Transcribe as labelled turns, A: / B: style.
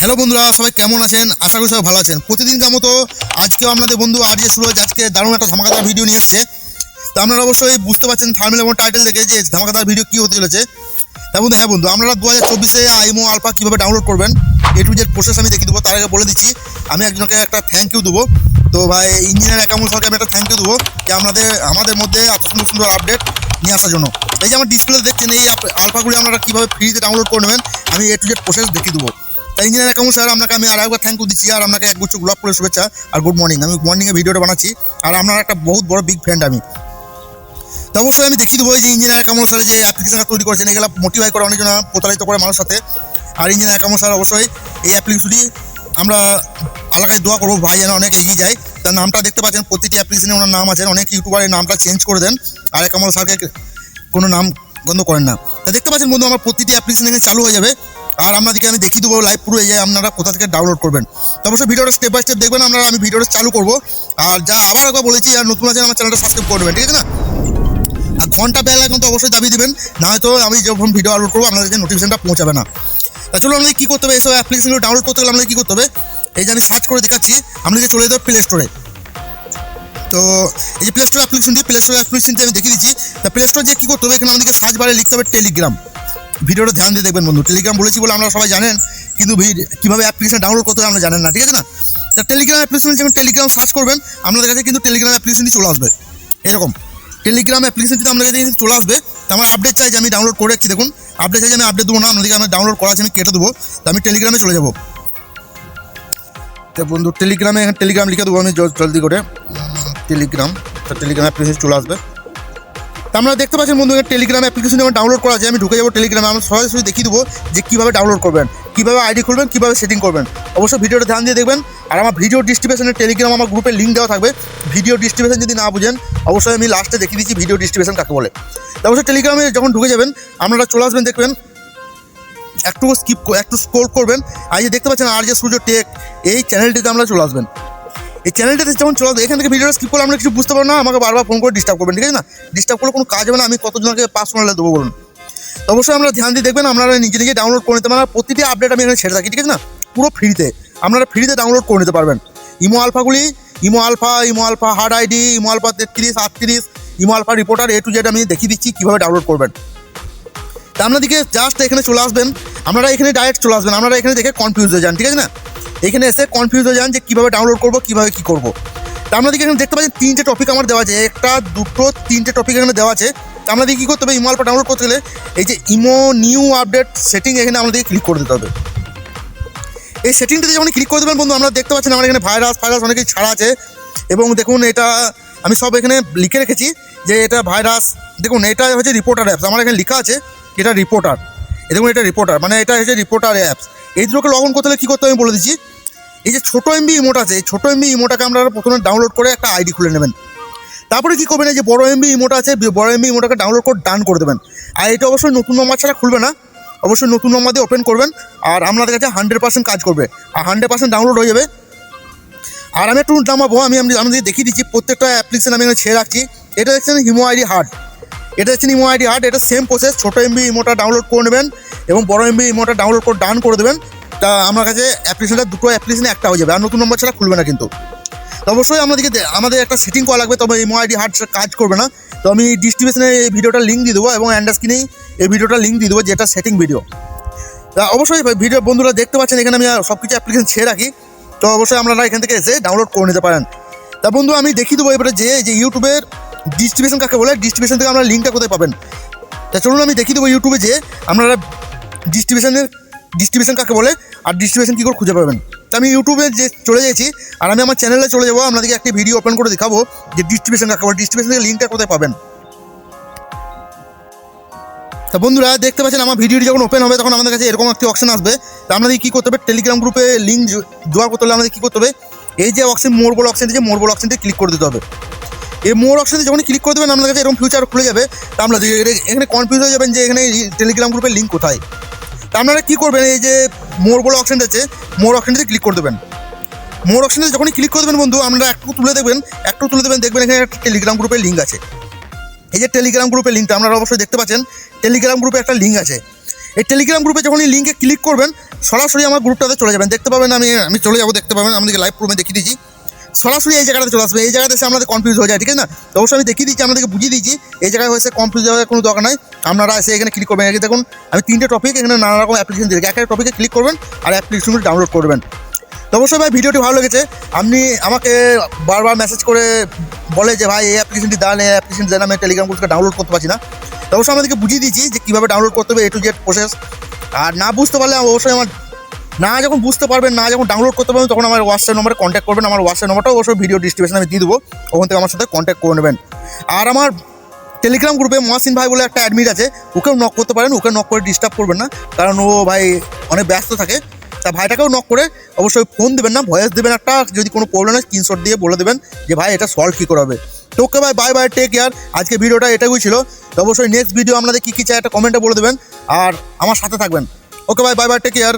A: Hello বন্ধুরা, সবাই কেমন আছেন? আশা করি সবাই ভালো আছেন। প্রতিদিনকার মতো আজকেও আপনাদের বন্ধু আর যে সুরজ আজকে দারুণ একটা ধামাকাদার ভিডিও নিয়ে এসছে। তো আপনারা অবশ্যই বুঝতে পারছেন থার্মেল এবং টাইটেল দেখে যে ধামাকাদার ভিডিও কী হতে চলেছে। তার মধ্যে হ্যাঁ বন্ধু, আপনারা দু হাজার চব্বিশে আইমো আলফা কীভাবে ডাউনলোড করবেন এ টু জেড প্রসেস আমি দেখিয়ে দেবো। তার আগে বলে দিচ্ছি, আমি একজনকে একটা থ্যাংক ইউ দেবো। তো ভাই ইঞ্জিনিয়ার অ্যাকাউন্ট সরকে আমি একটা থ্যাংক ইউ দেবো যে আপনাদের, আমাদের মধ্যে এত সুন্দর সুন্দর আপডেট নিয়ে আসার জন্য। এই যে আমার ডিসপ্লে দেখছেন, এই আলফাগুলি আপনারা কীভাবে ফ্রিতে ডাউনলোড করে নেবেন, আমি এ টু জেড প্রসেস দেখিয়ে দেবো। Engineer Ekamul sir? আপনাকে আমি আর একবার থ্যাংক ইউ দিচ্ছি। আর আপনাকে এক গুচ্ছ গোলাপ করে শুভেচ্ছা আর গুড মর্নিং আমি মর্নিংয়ে ভিডিওটা বানাচ্ছি। আর আপনার একটা বহুত বড় বিগ ফ্রেন্ড আমি। তো অবশ্যই আমি দেখিয়ে দেবো যে ইঞ্জিনিয়ার কামল স্যার, যে অ্যাপ্লিকেশনটা তৈরি করেছেন, এগুলো মোটিভাই করে অনেকজন প্রতারিত করে মানুষের সাথে। আর ইঞ্জিনিয়ার কামল স্যার, অবশ্যই এই অ্যাপ্লিকেশনটি আমরা এলাকায় দোয়া করব, ভাই যেন অনেক এগিয়ে যায়। তার নামটা দেখতে পাচ্ছেন, প্রতিটি অ্যাপ্লিকেশনে ওনার নাম আছে। অনেক ইউটিউবার এই নামটা চেঞ্জ করে দেন। আর কামল স্যারকে কোনো নাম বন্ধ করেন না। তা দেখতে পাচ্ছেন বন্ধু, আমার প্রতিটি অ্যাপ্লিকেশন এখানে চালু হয়ে যাবে। আর আপনাদেরকে আমি দেখিয়ে দেবো লাইভ পুরো এই আপনারা কোথা থেকে ডাউনলোড করবেন। তো অবশ্যই ভিডিওটা স্টেপ বাই স্টেপ দেখবেন আপনারা আমি ভিডিওটা চালু করব। আর যা আবার একবার বলেছি আর নতুন আছে আমার চ্যানেলটা সাবস্ক্রাইব করবেন ঠিক আছে না? আর ঘণ্টা বেলা কিন্তু অবশ্যই দাবি দিবেন না হয়তো আমি যখন ভিডিও আপলোড করব আপনাদেরকে নোটিফিকেশনটা পৌঁছাবে না। তা চলো আমাদের কী করতে হবে? এইসব অ্যাপ্লিকেশনগুলো ডাউনলোড করতে গেলে আমাদের কী করতে হবে? এই যে আমি সার্চ করে দেখাচ্ছি, আপনাদেরকে চলে যেতে হবে প্লে স্টোরে তো এই যে প্লে স্টোর অ্যাপ্লিকেশনটি প্লে স্টোর অ্যাপ্লিকেশনটি আমি দেখিয়ে দিচ্ছি। তা প্লে স্টোর যে কী করতে হবে? এখানে আমাদেরকে সার্চ বারে লিখতে হবে টেলিগ্রাম ভিডিওটা ধ্যান দিয়ে দেখবেন বন্ধু। টেলিগ্রাম বলেছি বলে আমরা সবাই জানেন, কিন্তু কীভাবে অ্যাপ্লিকেশন ডাউনলোড করতে হবে আমরা জানেন না, ঠিক আছে না? তা টেলিগ্রাম অ্যাপ্লিকেশন যখন টেলিগ্রাম সার্চ করবেন, আপনাদের কাছে কিন্তু টেলিগ্রাম অ্যাপ্লিকেশনটি চলে আসবে। এরকম। টেলিগ্রাম অ্যাপ্লিকেশন যদি আপনাদের কাছে চলে আসবে, তো আমার আপডেট চাই যে আমি ডাউনলোড করে রাখছি। দেখুন আপডেট চাই যে আমি আপডেট দেবো না আপনাদেরকে আমি ডাউনলোড করা আছে, আমি কেটে দেবো, তো আমি টেলিগ্রামে চলে যাব। তো বন্ধু টেলিগ্রামে টেলিগ্রাম লিখে দেবো আমি জলদি করে। টেলিগ্রাম তো টেলিগ্রাম অ্যাপ্লিকেশন চলে আসবে। আমরা দেখতে পাচ্ছেন বন্ধু টেলিগ্রাম অ্যাপ্লিকেশন যখন ডাউনলোড করা যায় আমি ঢুকে যাব টেলিগ্রামে আমি সরাসরি দেখিয়ে দেবো যে কীভাবে ডাউনলোড করবেন, কীভাবে আইডি খুলবেন, কীভাবে সেটিং করবেন। অবশ্যই ভিডিওটা ধ্যান দিয়ে দেখবেন। আর আমার ভিডিও ডিস্ট্রিবিউশনের টেলিগ্রাম আমার গ্রুপে লিঙ্ক দেওয়া থাকবে। ভিডিও ডিস্ট্রিবিউশন যদি না বুঝেন, অবশ্যই আমি লাস্টে দেখিয়ে দিচ্ছি ভিডিও ডিস্ট্রিবিউশন কাকে বলে। অবশ্যই টেলিগ্রামে যখন ঢুকে যাবেন, আপনারা চলে আসবেন, দেখবেন একটু স্কিপ একটু স্ক্রোল করবেন। আর যে দেখতে পাচ্ছেন, আর যে সূর্য টেক এই চ্যানেলটিতে আমরা চলে আসবেন। এই চ্যানেলটাতে যেমন চলে, এখান থেকে ভিডিওটা স্কিপ করলে আমরা কিছু বুঝতে পারব না, আমাকে বারবার ফোন করে ডিস্টার্ব করবেন, ঠিক আছে না? ডিস্টার্ব করলে কোনো কাজ হবে না, আমি কতজনকে পার্সোনালে দেবো বলুন। অবশ্যই আমরা ধ্যান দিয়ে দেখবেন, আপনারা নিজে নিজে ডাউনলোড করে নিতে পারেন প্রতিটি আপডেট আমি এখানে ছেড়ে থাকি, ঠিক আছে না? পুরো ফ্রিতে আপনারা ফ্রিতে ডাউনলোড করে নিতে পারবেন। Imo আলফাগুলি imo alpha imo alpha hard ID imo alpha তেত্রিশ, আটত্রিশ imo alpha reporter A to Z আমি দেখিয়ে দিচ্ছি কীভাবে ডাউনলোড করবেন। তা আপনাদেরকে জাস্ট এখানে চলে আসবেন, আপনারা এখানে ডাইরেক্ট চলে আসবেন, আপনারা এখানে দেখে কনফিউজ হয়ে যান, ঠিক আছে না? এখানে এসে কনফিউজ হয়ে যান যে কীভাবে ডাউনলোড করব, কীভাবে কী করব। তা আপনাদেরকে এখানে দেখতে পাচ্ছেন, তিনটে টপিক আমার দেওয়া আছে। একটা, দুটো, তিনটে টপিক এখানে দেওয়া আছে। তা আপনাদের কী করতে হবে ইমো ডাউনলোড করতে গেলে এই যে ইমো নিউ আপডেট সেটিং এখানে আমাদেরকে ক্লিক করে দিতে হবে। এই সেটিংটাতে যখন ক্লিক করে দেবেন, বন্ধু, আমরা দেখতে পাচ্ছেন আমার এখানে ভাইরাস ফাইরাস অনেক কিছু ছাড়া আছে। এবং দেখুন, এটা আমি সব এখানে লিখে রেখেছি যে এটা ভাইরাস দেখুন, এটা হচ্ছে রিপোর্টার অ্যাপস আমার এখানে লেখা আছে এটা রিপোর্টার দেখুন, এটা রিপোর্টার মানে এটা হচ্ছে রিপোর্টার অ্যাপস এই দুটোকে লগ ইন করতে হলে কী করতে আমি বলে দিচ্ছি। এই যে ছোটো এমবি ইমোট আছে, এই ছোটো এমবি ইমোটাকে আপনারা প্রথমে ডাউনলোড করে একটা আইডি খুলে নেবেন। তারপরে কী করবেন, এই যে বড় এমবি ইমোটা আছে বড় এমবি ইমোটাকে ডাউনলোড করে ডান করে দেবেন। আর এটা অবশ্যই নতুন নম্বর ছাড়া খুলবে না। অবশ্যই নতুন নম্বর দিয়ে ওপেন করবেন। আর আপনাদের কাছে হান্ড্রেড পার্সেন্ট কাজ করবে। আর হান্ড্রেড পার্সেন্ট ডাউনলোড হয়ে যাবে। আর আমি একটু নামাবো, আমি আমি আমাদের দেখিয়ে দিচ্ছি, প্রত্যেকটা অ্যাপ্লিকেশন আমি এখানে ছেড়ে রাখছি। এটা দেখছেন হিমো আইডি হার্ট এটা দেখছেন ইমো আইডি হার্ট এটা সেম প্রসেস ছোটো এমবি ইমোটা ডাউনলোড করে নেবেন এবং বড় এমবি ইমোটা ডাউনলোড করে ডান করে দেবেন। তা আমার কাছে অ্যাপ্লিকেশনটা দুটো অ্যাপ্লিকেশনে একটা হয়ে যাবে, আর নতুন নম্বর ছাড়া খুলবে না কিন্তু। তো অবশ্যই আমাদেরকে আমাদের একটা সেটিং করা লাগবে, তবে ইমো আইডি হার্ট কাজ করবে না। তো আমি ডিস্ট্রিবিউশনে এই ভিডিওটা লিঙ্ক দিয়ে দেবো এবং অ্যান্ডার স্ক্রিনেই এই ভিডিওটা লিঙ্ক দিয়ে দেবো, যেটা সেটিং ভিডিও তা অবশ্যই ভিডিও বন্ধুরা দেখতে পাচ্ছেন, এখানে আমি সব কিছু অ্যাপ্লিকেশন ছেড়ে রাখি। তো অবশ্যই আপনারা এখান থেকে এসে ডাউনলোড করে নিতে পারেন। তা বন্ধু, আমি দেখিয়ে দেবো এবারে যে যে ইউটিউবের ডিস্ট্রিবিউশন কাকে বলে ডিস্ট্রিবিউশন থেকে আপনারা লিঙ্কটা কোথায় পাবেন? তা চলুন, আমি দেখিয়ে দেবো ইউটিউবে যে, আপনারা ডিস্ট্রিবিউশনের ডিস্ট্রিবিউশন কাকে বলে? আর ডিস্ট্রিবিউশন কী করে খুঁজে পাবেন? তো আমি ইউটিউবে যে চলে গেছি আর আমি আমার চ্যানেলে চলে যাব, আপনাদেরকে একটি ভিডিও ওপেন করে দেখাবো যে ডিস্ট্রিবিউশন কাকে বলে। ডিস্ট্রিবিউশন থেকে লিঙ্কটা কোথায় পাবেন? তা বন্ধুরা, দেখতে পাচ্ছেন আমার ভিডিওটি যখন ওপেন হবে, তখন আমাদের কাছে এরকম একটি অপশন আসবে। তা আপনাদের কী করতে হবে? টেলিগ্রাম গ্রুপে লিঙ্ক দেওয়া করতে হলে আমাদের কী করতে হবে? এই যে অপশন মোর বল অপশন যে মোর বল অপশনটি ক্লিক করে দিতে হবে। এই মোর অপশনে যখন ক্লিক করে দেবেন, আপনাদের কাছে এরকম ফিউচার খুলে যাবে। তা এখানে- এখানে কনফিউজ হয়ে যাবেন যে এখানে টেলিগ্রাম গ্রুপের লিঙ্ক কোথায়। তা আপনারা কী করবেন? এই যে মোর বলে অপশনটা আছে মোর অপশনটিতে ক্লিক করে দেবেন। মোর অপশনে যখনই ক্লিক করে দেবেন বন্ধু, আপনারা একটু তুলে দেবেন একটু তুলে দেবেন, দেখবেন এখানে একটা টেলিগ্রাম গ্রুপের লিঙ্ক আছে। এই যে টেলিগ্রাম গ্রুপের লিঙ্কটা আপনারা অবশ্যই দেখতে পাচ্ছেন। টেলিগ্রাম গ্রুপে একটা লিঙ্ক আছে। এই টেলিগ্রাম গ্রুপে যখন এই লিঙ্কে ক্লিক করবেন, সরাসরি আমার গ্রুপটাতে চলে যাবেন। দেখতে পাবেন আমি আমি চলে যাব, দেখতে পাবেন আমাদেরকে লাইভ প্রুমে দেখিয়ে দিয়েছি সরাসরি এই জায়গাটা চলে আসবে। এই জায়গাতে এসে আমাদের কনফিউজ হয়ে যায়, ঠিক আছে না? অবশ্যই আমি দেখিয়ে দিচ্ছি, আপনাদেরকে বুঝিয়ে দিচ্ছি, এই জায়গায় হয়েছে কনফিউজ হওয়ার কোনো দরকার নাই। আপনারা এসে এখানে ক্লিক করবেন। যে দেখুন, আমি তিনটে টপিক এখানে নানা রকম অ্যাপ্লিকেশন দিয়েছি। এক একটা টপিকে ক্লিক করবেন আর অ্যাপ্লিকেশনগুলো ডাউনলোড করবেন তো অবশ্যই ভাই, ভিডিওটি ভালো লেগেছে। আপনি আমাকে বারবার মেসেজ করে বলে যে, ভাই, এই অ্যাপ্লিকেশনটি দেন, এই অ্যাপ্লিকেশন দেন, আমি টেলিগ্রাম গ্রুপকে ডাউনলোড করতে পারছি না। তো অবশ্যই আমাদেরকে বুঝিয়ে দিচ্ছি যে কীভাবে ডাউনলোড করতে হবে এ টু জেড প্রসেস আর না বুঝতে পারলে অবশ্যই আমার না যখন বুঝতে পারবেন, না যখন ডাউনলোড করতে পারবেন, তখন আমার হোয়াটসঅ্যাপ নম্বরে কন্ট্যাক্ট করবেন। আমার হোয়াটসঅ্যাপ নম্বরটা অবশ্যই ভিডিও ডিস্ট্রিবিউশন আমি দিয়ে দেবো। ওখান থেকে আমার সাথে কন্ট্যাক্ট করে নেবেন। আর আমার টেলিগ্রাম গ্রুপে মহাসিন ভাই বলে একটা অ্যাডমিট আছে। ওকেও নক করতে পারেন, ওকে নক করে ডিস্টার্ব করবেন না। কারণ ও ভাই অনেক ব্যস্ত থাকে। তা ভাইটাকেও নক করে অবশ্যই ফোন দেবেন না ভয়েস দেবেন একটা। যদি কোনো প্রবলেম হয় স্ক্রিনশট দিয়ে বলে দেবেন যে, ভাই, এটা সলভ কী করে হবে? তো ওকে ভাই বাই বাই টেক কেয়ার আজকে ভিডিওটা এটাই ছিল। তো অবশ্যই নেক্সট ভিডিও আপনাদের কী কী চাই, একটা কমেন্টে বলে দেবেন। আর আমার সাথে থাকবেন। ওকে ভাই বাই বাই টেক কেয়ার